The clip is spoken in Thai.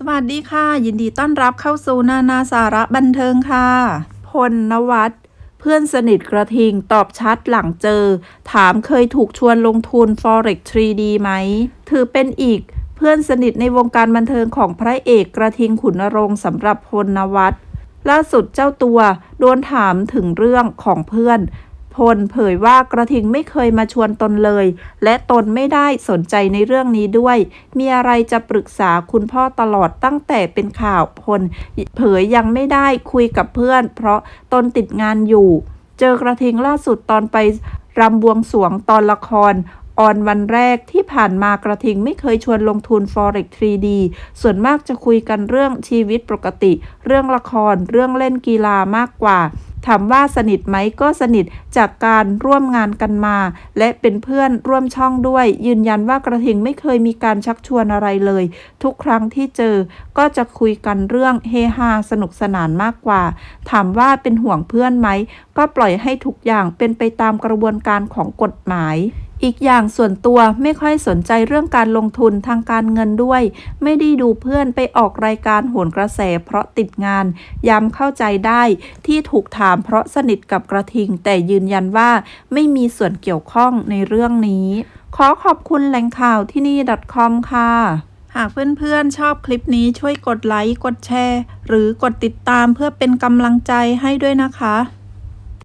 สวัสดีค่ะ ยินดีต้อนรับเข้าสู่นานาสาระบันเทิงค่ะ พลนวัตเพื่อนสนิทกระทิงตอบชัดหลังเจอ ถามเคยถูกชวนลงทุน Forex 3D ไหม ถือเป็นอีกเพื่อนสนิทในวงการบันเทิงของพระเอกกระทิงขุนนรงค์สำหรับพลนวัตล่าสุดเจ้าตัวโดนถามถึงเรื่องของเพื่อน พลเผยว่ากระทิงไม่เคยมาชวนตนเลย และตนไม่ได้สนใจในเรื่องนี้ด้วย มีอะไรจะปรึกษาคุณพ่อตลอดตั้งแต่เป็นข่าวพล เผยยังไม่ได้คุยกับเพื่อน เพราะตนติดงานอยู่ เจอกระทิงล่าสุดตอนไปรำบวงสวงตอนละครออนวันแรกที่ผ่านมากระทิงไม่เคยชวนลงทุน Forex 3D ส่วนมากจะคุยกันเรื่องชีวิตปกติ เรื่องละคร เรื่องเล่นกีฬามากกว่า ถามว่าสนิทไหมก็สนิทจากการร่วมงานกันมา และเป็นเพื่อนร่วมช่องด้วย ยืนยันว่ากระทิงไม่เคยมีการชักชวนอะไรเลย ทุกครั้งที่เจอก็จะคุยกันเรื่องเฮฮาสนุกสนานมากกว่า ถามว่าเป็นห่วงเพื่อนไหม ก็ปล่อยให้ทุกอย่างเป็นไปตามกระบวนการของกฎหมาย อีกอย่างส่วนตัวไม่ค่อยสนใจเรื่องการลงทุนทางการเงินด้วย ไม่ได้ดูเพื่อนไปออกรายการโหนกระแสเพราะติดงาน ย้ำเข้าใจได้ที่ถูกถามเพราะสนิทกับกระทิง แต่ยืนยันว่าไม่มีส่วนเกี่ยวข้องในเรื่องนี้ ขอขอบคุณแหล่งข่าวที่นี่ .com ค่ะ หากเพื่อนๆชอบคลิปนี้ช่วยกดไลค์ กดแชร์ หรือกดติดตามเพื่อเป็นกำลังใจให้ด้วยนะคะ